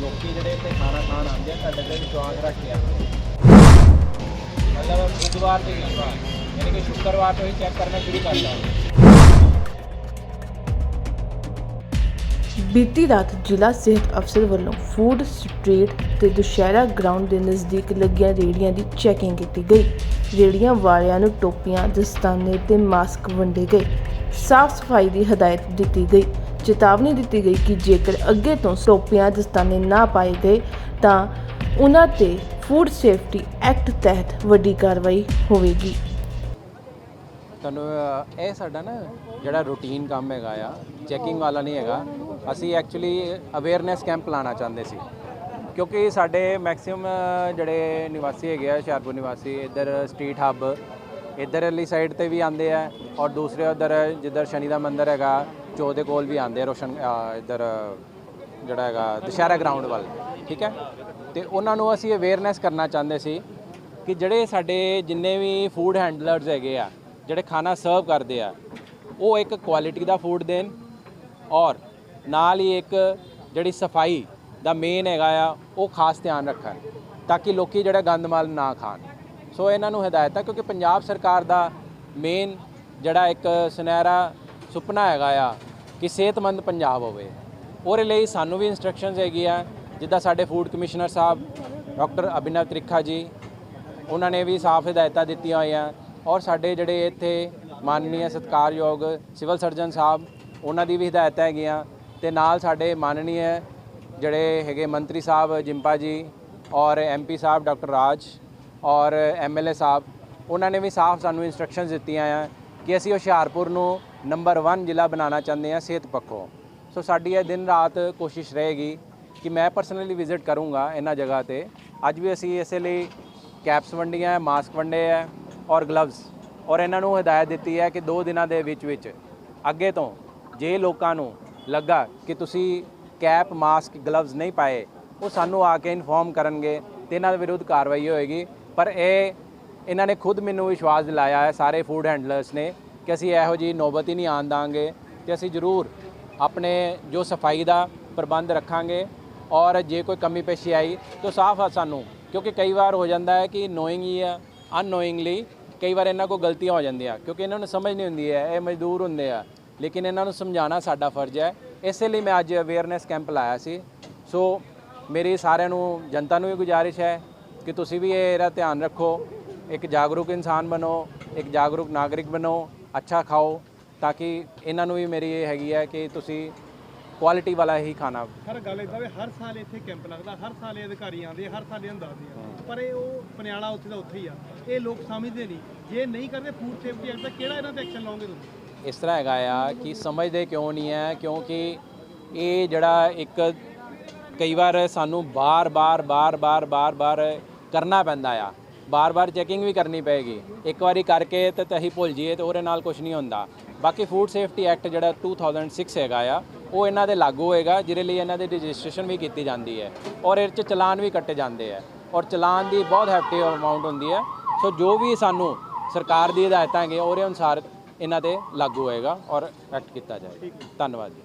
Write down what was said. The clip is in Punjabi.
ਲੋਕੀ ਜਿਹੜੇ ਇੱਥੇ ਖਾਣਾ ਖਾਣ ਆਉਂਦੇ ਆ, ਸਾਡੇ ਤੇ ਵਿਸ਼ਵਾਸ ਰੱਖ ਕੇ ਆਉਂਦੇ ਆ ਮਤਲਬ ਬੁੱਧਵਾਰ ਤੇ ਵੀਰਵਾਰ ਯਾਨੀ ਕਿ ਸ਼ੁੱਕਰਵਾਰ ਤੋਂ ਹੀ ਚੈੱਕ ਕਰਨਾ ਸ਼ੁਰੂ ਕਰਦਾ ਬੀਤੀ ਰਾਤ ਜ਼ਿਲ੍ਹਾ ਸਿਹਤ ਅਫਸਰ ਵੱਲੋਂ ਫੂਡ ਸਟਰੀਟ ਤੇ ਦੁਸ਼ਹਿਰਾ ਗਰਾਊਂਡ ਦੇ ਨਜ਼ਦੀਕ ਲੱਗੀਆਂ ਰੇੜੀਆਂ ਦੀ ਚੈਕਿੰਗ ਕੀਤੀ ਗਈ। ਰੇੜੀਆਂ ਵਾਲਿਆਂ ਨੂੰ ਟੋਪੀਆਂ, ਦਸਤਾਨੇ ਤੇ ਮਾਸਕ ਵੰਡੇ ਗਏ। ਸਾਫ਼ ਸਫ਼ਾਈ ਦੀ ਹਦਾਇਤ ਦਿੱਤੀ ਗਈ। ਚੇਤਾਵਨੀ ਦਿੱਤੀ ਗਈ ਕਿ ਜੇਕਰ ਅੱਗੇ ਤੋਂ ਟੋਪੀਆਂ, ਦਸਤਾਨੇ ਨਾ ਪਾਏ ਗਏ, ਤਾਂ ਉਹਨਾਂ ਤੇ ਫੂਡ ਸੇਫਟੀ ਐਕਟ ਤਹਿਤ ਵੱਡੀ ਕਾਰਵਾਈ ਹੋਵੇਗੀ। ਤੁਹਾਨੂੰ ਇਹ ਸਾਡਾ ਨਾ ਜਿਹੜਾ ਰੂਟੀਨ ਕੰਮ ਹੈਗਾ ਆ ਚੈਕਿੰਗ ਵਾਲਾ ਨਹੀਂ ਹੈਗਾ, ਅਸੀਂ ਐਕਚੁਅਲੀ ਅਵੇਅਰਨੈਸ ਕੈਂਪ ਲਾਣਾ ਚਾਹੁੰਦੇ ਸੀ। ਕਿਉਂਕਿ ਸਾਡੇ ਮੈਕਸਿਮਮ ਜਿਹੜੇ ਨਿਵਾਸੀ ਹੈਗੇ ਆ, ਹੁਸ਼ਿਆਰਪੁਰ ਨਿਵਾਸੀ, ਇੱਧਰ ਸਟਰੀਟ ਹੱਬ ਇੱਧਰ ਵਾਲੀ ਸਾਈਡ ਤੇ ਵੀ ਆਉਂਦੇ ਆ, ਔਰ ਦੂਸਰੇ ਉਧਰ ਜਿੱਧਰ ਸ਼ਨੀ ਦਾ ਮੰਦਿਰ ਹੈਗਾ ਚੋ ਦੇ ਕੋਲ ਵੀ ਆਉਂਦੇ ਆ, ਰੋਸ਼ਨ ਇੱਧਰ, ਜਿਹੜਾ ਹੈਗਾ, ਦੁਸ਼ਹਿਰਾ ਗਰਾਊਂਡ ਵੱਲ, ਠੀਕ ਹੈ? ਤੇ ਉਹਨਾਂ ਨੂੰ ਅਸੀਂ ਅਵੇਅਰਨੈਸ ਕਰਨਾ ਚਾਹੁੰਦੇ ਸੀ ਕਿ ਜਿਹੜੇ ਸਾਡੇ ਜਿੰਨੇ ਵੀ ਫੂਡ ਹੈਂਡਲਰਸ ਹੈਗੇ ਆ ਜਿਹੜੇ ਖਾਣਾ ਸਰਵ ਕਰਦੇ ਆ, ਉਹ ਇੱਕ ਕੁਆਲਿਟੀ ਦਾ ਫੂਡ ਦੇਣ ਔਰ ਨਾਲ ਹੀ ਇੱਕ ਜਿਹੜੀ ਸਫ਼ਾਈ ਦਾ ਮੇਨ ਹੈਗਾ ਆ, ਉਹ ਖਾਸ ਧਿਆਨ ਰੱਖਣ ਤਾਂ ਕਿ ਲੋਕੀ ਜਿਹੜਾ ਗੰਦਮਾਲ ਨਾ ਖਾਣ। ਸੋ ਇਹਨਾਂ ਨੂੰ ਹਦਾਇਤ ਹੈ ਕਿਉਂਕਿ ਪੰਜਾਬ ਸਰਕਾਰ ਦਾ ਮੇਨ ਜਿਹੜਾ ਇੱਕ ਸੁਨਹਿਰਾ ਸੁਪਨਾ ਹੈਗਾ ਆ ਕਿ ਸਿਹਤਮੰਦ ਪੰਜਾਬ ਹੋਵੇ। ਉਹਦੇ ਲਈ ਸਾਨੂੰ ਵੀ ਇਨਸਟਰਕਸ਼ਨਸ ਹੈਗੀ ਆ, ਜਿੱਦਾਂ ਸਾਡੇ ਫੂਡ ਕਮਿਸ਼ਨਰ ਸਾਹਿਬ, ਡਾਕਟਰ ਅਭਿਨਵ ਤ੍ਰਿਖਾ ਜੀ, ਉਹਨਾਂ ਨੇ ਵੀ ਸਾਫ਼ ਹਦਾਇਤਾਂ ਦਿੱਤੀਆਂ ਹੋਈਆਂ ਔਰ ਸਾਡੇ ਜਿਹੜੇ ਇੱਥੇ ਮਾਨਨੀय ਸਤਿਕਾਰਯੋਗ ਸਿਵਲ ਸਰਜਨ ਸਾਹਿਬ, ਉਹਨਾਂ ਦੀ ਵੀ ਹਦਾਇਤਾਂ ਹੈਗੀਆਂ ਤੇ ਨਾਲ ਸਾਡੇ ਮਾਨਨੀय ਜਿਹੜੇ ਹੈਗੇ ਮੰਤਰੀ ਸਾਹਿਬ ਜਿੰਪਾ ਜੀ ਔਰ ਐਮਪੀ ਸਾਹਿਬ ਡਾਕਟਰ ਰਾਜ ਔਰ ਐਮਐਲਏ ਸਾਹਿਬ, ਉਹਨਾਂ ਨੇ ਵੀ ਸਾਫ਼ ਸਾਨੂੰ ਇਨਸਟਰਕਸ਼ਨਸ ਦਿੱਤੀਆਂ ਆ ਕਿ ਅਸੀਂ ਹੁਸ਼ਿਆਰਪੁਰ ਨੂੰ ਨੰਬਰ 1 ਜ਼ਿਲ੍ਹਾ ਬਣਾਉਣਾ ਚਾਹੁੰਦੇ ਹਾਂ ਸਿਹਤ ਪੱਖੋਂ। ਸੋ ਸਾਡੀ ਇਹ ਦਿਨ ਰਾਤ ਕੋਸ਼ਿਸ਼ ਰਹੇਗੀ ਕਿ ਮੈਂ ਪਰਸਨਲੀ ਵਿਜ਼ਿਟ ਕਰੂੰਗਾ ਇਹਨਾਂ ਜਗ੍ਹਾ ਤੇ। ਅੱਜ ਵੀ ਅਸੀਂ ਇਸੇ ਲਈ ਕੈਪਸ ਵੰਡੀਆਂ ਮਾਸਕ ਵੰਡੇ ਹੈ ਔਰ ਗਲਵਜ਼ ਔਰ ਇਹਨਾਂ ਨੂੰ ਹਦਾਇਤ ਦਿੱਤੀ ਹੈ ਕਿ 2 ਦਿਨਾਂ ਦੇ ਵਿੱਚ ਵਿੱਚ ਅੱਗੇ ਤੋਂ ਜੇ ਲੋਕਾਂ ਨੂੰ ਲੱਗਾ ਕਿ ਤੁਸੀਂ ਕੈਪ, ਮਾਸਕ ਗਲਵਜ਼ ਨਹੀਂ ਪਾਏ, ਉਹ ਸਾਨੂੰ ਆ ਕੇ ਇਨਫੋਰਮ ਕਰਨਗੇ ਤੇ ਇਹਨਾਂ ਦੇ ਵਿਰੁੱਧ ਕਾਰਵਾਈ ਹੋਏਗੀ। ਪਰ ਇਹ ਇਹਨਾਂ ਨੇ ਖੁਦ ਮੈਨੂੰ ਵਿਸ਼ਵਾਸ ਦਿਲਾਇਆ ਹੈ, ਸਾਰੇ ਫੂਡ ਹੈਂਡਲਰਸ ਨੇ, ਕਿ ਅਸੀਂ ਇਹੋ ਜੀ ਨੌਬਤ ਹੀ ਨਹੀਂ ਆਉਣ ਦਾਂਗੇ ਤੇ ਅਸੀਂ ਜ਼ਰੂਰ ਆਪਣੇ ਜੋ ਸਫ਼ਾਈ ਦਾ ਪ੍ਰਬੰਧ ਰੱਖਾਂਗੇ ਔਰ ਜੇ ਕੋਈ ਕਮੀ ਪੇਸ਼ੀ ਆਈ ਤਾਂ ਸਾਫ਼ ਆ ਸਾਨੂੰ। ਕਿਉਂਕਿ ਕਈ ਵਾਰ ਹੋ ਜਾਂਦਾ ਹੈ ਕਿ ਨੋਇੰਗ ਹੀ ਆ ਅਨਨੋਇੰਗਲੀ ਕਈ ਵਾਰ ਇਹਨਾਂ ਕੋਲ ਗਲਤੀਆਂ ਹੋ ਜਾਂਦੀਆਂ, ਕਿਉਂਕਿ ਇਹਨਾਂ ਨੂੰ ਸਮਝ ਨਹੀਂ ਹੁੰਦੀ ਹੈ, ਇਹ ਮਜ਼ਦੂਰ ਹੁੰਦੇ ਆ। ਲੇਕਿਨ ਇਹਨਾਂ ਨੂੰ ਸਮਝਾਉਣਾ ਸਾਡਾ ਫਰਜ਼ ਹੈ। ਇਸੇ ਲਈ ਮੈਂ ਅੱਜ ਅਵੇਅਰਨੈਸ ਕੈਂਪ ਲਾਇਆ ਸੀ। ਸੋ ਮੇਰੀ ਸਾਰਿਆਂ ਨੂੰ, ਜਨਤਾ ਨੂੰ ਵੀ ਗੁਜ਼ਾਰਿਸ਼ ਹੈ ਕਿ ਤੁਸੀਂ ਵੀ ਇਹਦਾ ਧਿਆਨ ਰੱਖੋ। ਇੱਕ ਜਾਗਰੂਕ ਇਨਸਾਨ ਬਣੋ, ਇੱਕ ਜਾਗਰੂਕ ਨਾਗਰਿਕ ਬਣੋ, ਅੱਛਾ ਖਾਓ, ਤਾਂ ਕਿ ਇਹਨਾਂ ਨੂੰ ਵੀ ਮੇਰੀ ਇਹ ਹੈਗੀ ਹੈ ਕਿ ਤੁਸੀਂ ਕੁਆਲਿਟੀ ਵਾਲਾ ਹੀ ਖਾਣਾ। ਹਰ ਗੱਲ ਇਦਾਂ ਵੀ ਹਰ ਸਾਲ ਇੱਥੇ ਕੈਂਪ ਲੱਗਦਾ ਹਰ ਸਾਲ ਇਹ ਅਧਿਕਾਰੀ ਆਉਂਦੇ ਹਰ ਸਾਲ ਇਹਨਾਂ ਦੱਸਦੇ ਆ। ਪਰ ਇਹ ਉਹ ਪਨਿਆਲਾ ਉੱਥੇ ਦਾ ਉੱਥੇ ਹੀ ਆ। ਇਹ ਲੋਕ ਸਮਝਦੇ ਨਹੀਂ। ਜੇ ਨਹੀਂ ਕਰਦੇ ਫੂਡ ਸੇਫਟੀ ਐਕਟ ਦਾ ਕਿਹੜਾ ਇਹਨਾਂ ਤੇ ਐਕਸ਼ਨ ਲਓਗੇ ਤੁਸੀਂ? ਇਸ ਤਰ੍ਹਾਂ ਹੈਗਾ ਆ ਕਿ ਸਮਝਦੇ ਕਿਉਂ ਨਹੀਂ ਹੈ ਕਿਉਂਕਿ ਇਹ ਜਿਹੜਾ ਇੱਕ ਕਈ ਵਾਰ ਸਾਨੂੰ ਬਾਰ-ਬਾਰ ਬਾਰ-ਬਾਰ ਬਾਰ-ਬਾਰ ਕਰਨਾ ਪੈਂਦਾ ਆ। ਬਾਰ-ਬਾਰ ਚੈਕਿੰਗ ਵੀ ਕਰਨੀ ਪਏਗੀ। ਇੱਕ ਵਾਰੀ ਕਰਕੇ ਤੇ ਤਹੀਂ ਭੁੱਲ ਜਾਈਏ ਤੇ ਉਹਦੇ ਨਾਲ ਕੁਝ ਨਹੀਂ ਹੁੰਦਾ। ਬਾਕੀ ਫੂਡ ਸੇਫਟੀ ਐਕਟ ਜਿਹੜਾ 2006 ਹੈਗਾ ਆ ਉਹ ਇਹਨਾਂ ਦੇ ਲਾਗੂ ਹੋਏਗਾ ਜਿਹਦੇ ਲਈ ਇਹਨਾਂ ਦੀ ਰਜਿਸਟ੍ਰੇਸ਼ਨ ਵੀ ਕੀਤੀ ਜਾਂਦੀ ਹੈ ਔਰ ਇਹ 'ਚ ਚਲਾਨ ਵੀ ਕੱਟੇ ਜਾਂਦੇ ਆ ਔਰ ਚਲਾਨ ਦੀ ਬਹੁਤ ਹੈਫਟੀ ਅਮਾਉਂਟ ਹੁੰਦੀ ਹੈ। ਸੋ ਜੋ ਵੀ ਸਾਨੂੰ ਸਰਕਾਰ ਦੀ ਹਦਾਇਤਾਂ ਹੈਗੀਆਂ ਉਹਦੇ ਅਨੁਸਾਰ ਇਹਨਾਂ ਤੇ ਲਾਗੂ ਹੋਏਗਾ ਔਰ ਐਕਟ ਕੀਤਾ ਜਾਏਗਾ। ਧੰਨਵਾਦ ਜੀ।